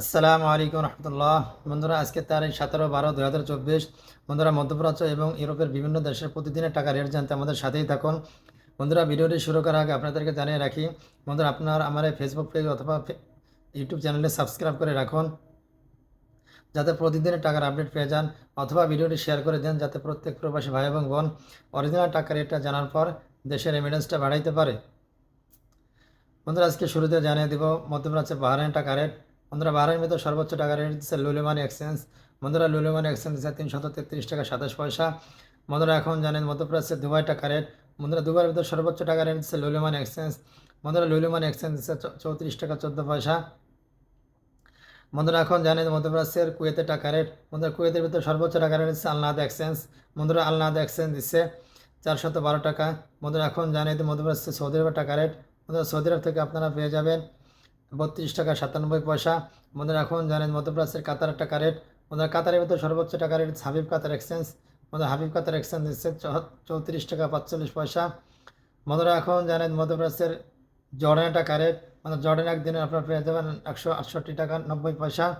আসসালামু আলাইকুম রহমতুল্লাহ। বন্ধুরা, আজকে তারিখ সতেরো বারো দুই হাজার চব্বিশ। বন্ধুরা, মধ্যপ্রাচ্য এবং ইউরোপের বিভিন্ন দেশের প্রতিদিনের টাকা রেট জানতে আমাদের সাথেই থাকুন। বন্ধুরা, ভিডিওটি শুরু করার আগে আপনাদেরকে জানিয়ে রাখি, বন্ধুরা, আপনার আমার এই ফেসবুক পেজ অথবা ইউটিউব চ্যানেলে সাবস্ক্রাইব করে রাখুন। যাতে প্রতিদিনের টাকার আপডেট পেয়ে যান অথবা ভিডিওটি শেয়ার করে দেন যাতে প্রত্যেক প্রবাসী ভাই এবং বোন অরিজিনাল টাকা রেটটা জানার পর দেশের রেমিডেন্সটা বাড়াইতে পারে। বন্ধুরা, আজকে শুরুতে জানিয়ে দিব, মধ্যপ্রাচ্যে বাহারাইন টাকা রেট বন্ধুরা বাহারাইন ভিতর সর্বোচ্চ টাকা রেট দিচ্ছে লুলিমানি এক্সচেঞ্জ বন্ধুরা লুলিমানি এক্সচেঞ্জ দিচ্ছে তিনশত তেত্রিশ টাকা সাতাশ পয়সা। বন্ধুরা, এখন জানেন মধ্যপ্রাচ্যে দুবাই টাকা রেট। বন্ধুরা দুবাইয়ের ভিতর সর্বোচ্চ টাকা রেট দিচ্ছে লুলিমানি এক্সচেঞ্জ বন্ধুরা লুলিমানি এক্সচেঞ্জ দিচ্ছে চৌত্রিশ টাকা চোদ্দ পয়সা। বন্ধুরা, এখন জানেন মধ্যপ্রাচ্যের কুয়েতে টাকা রেট। বন্ধুরা, কুয়েতের ভিতর সর্বোচ্চ টাকা রেট দিচ্ছে আলনাদ এক্সচেঞ্জ বন্ধুরা আলনাদ এক্সচেঞ্জ দিচ্ছে চারশত বারো টাকা। বন্ধুরা, এখন জানেন মধ্যপ্রাচ্যে সৌদি আরবের টাকা রেট। বন্ধুরা, সৌদি আরব থেকে আপনারা পেয়ে যাবেন বত্রিশ টাকা সাতানব্বই পয়সা। বন্ধুরা, এখন জানেন মধ্যপ্রাচ্যের কাতারের টাকা রেট বন্ধুরা, কাতারের ভিতর সর্বোচ্চ টাকা রেট হাবিব কাতার এক্সচেঞ্জ। বন্ধুরা, হাবিব কাতার এক্সচেঞ্জ দিচ্ছে চৌ- চৌত্রিশ টাকা পাঁচচল্লিশ পয়সা। বন্ধুরা, এখন জানেন মধ্যপ্রাচ্যের জর্ডানের টাকা রেট মানে জর্ডান একদিনে আপনারা পেয়ে যাবেন একশো আটষট্টি টাকা নব্বই পয়সা।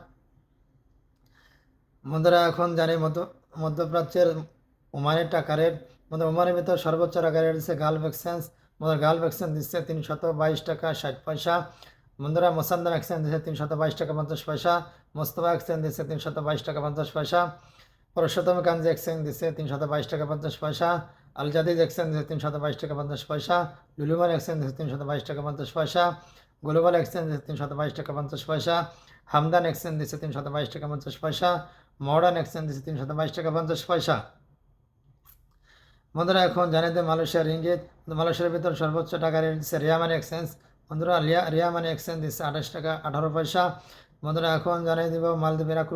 বন্ধুরা, এখন জানি মধ্য মধ্যপ্রাচ্যের ওমানের টাকা রেট বন্ধুরা, ওমানের ভিতর সর্বোচ্চ টাকা রেট দিচ্ছে গালফ এক্সচেঞ্জ। বন্ধুরা, গালফ এক্সচেঞ্জ দিচ্ছে তিনশত বাইশ টাকা ষাট পয়সা। বন্ধুরা মোসান্দাম এক্সচেঞ্জ দিচ্ছে তিনশত বাইশ টাকা পঞ্চাশ পয়সা, মোস্তফা এক্সচেঞ্জ দিচ্ছে তিনশত বাইশ টাকা পঞ্চাশ পয়সা, পুরুষোত্তম কাঞ্জি এক্সচেঞ্জ দিচ্ছে তিনশত বাইশ টাকা পঞ্চাশ পয়সা আল জাদিদ এক্সচেঞ্জ দিচ্ছে তিনশত বাইশ টাকা পঞ্চাশ পয়সা, লুলুমান এক্সচেঞ্জ দিচ্ছে তিনশত বাইশ টাকা পঞ্চাশ পয়সা, গ্লোবাল এক্সচেঞ্জ দিচ্ছে তিনশত বাইশ টাকা পঞ্চাশ পয়সা, হামদান এক্সচেঞ্জ দিচ্ছে তিনশত বাইশ টাকা পঞ্চাশ পয়সা মডার্ন এক্সচেঞ্জ দিচ্ছে তিনশত বাইশ টাকা পঞ্চাশ পয়সা। বন্ধুরা, এখন জানিয়ে দেয় মালয়েশিয়ার ইঙ্গিত, মালয়েশিয়ার ভিতর সর্বোচ্চ টাকা রেট দিচ্ছে রিয়ামানি এক্সচেঞ্জ বন্ধুরা, রিয়া রিয়ামানি এক্সচেঞ্জ দিচ্ছে আঠাশ টাকা, আঠারো পয়সা। বন্ধুরা, এখন জানিয়ে দিব মালদ্বীপের এক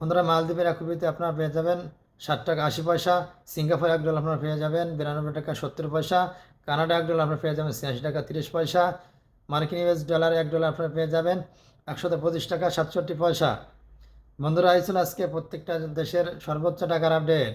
বন্ধুরা, মালদ্বীপের এক রুপিতে আপনারা পেয়ে যাবেন ষাট টাকা আশি পয়সা। সিঙ্গাপুর এক ডলার আপনারা পেয়ে যাবেন বিরানব্বই টাকা সত্তর পয়সা। কানাডা এক ডলার আপনারা পেয়ে যাবেন ছিয়াশি টাকা তিরিশ পয়সা। মার্কিন ইউএস ডলার এক ডলার আপনারা পেয়ে যাবেন একশত পঁচিশ টাকা সাতষট্টি পয়সা। বন্ধুরা আইছিল আজকে প্রত্যেকটা দেশের সর্বোচ্চ টাকার আপডেট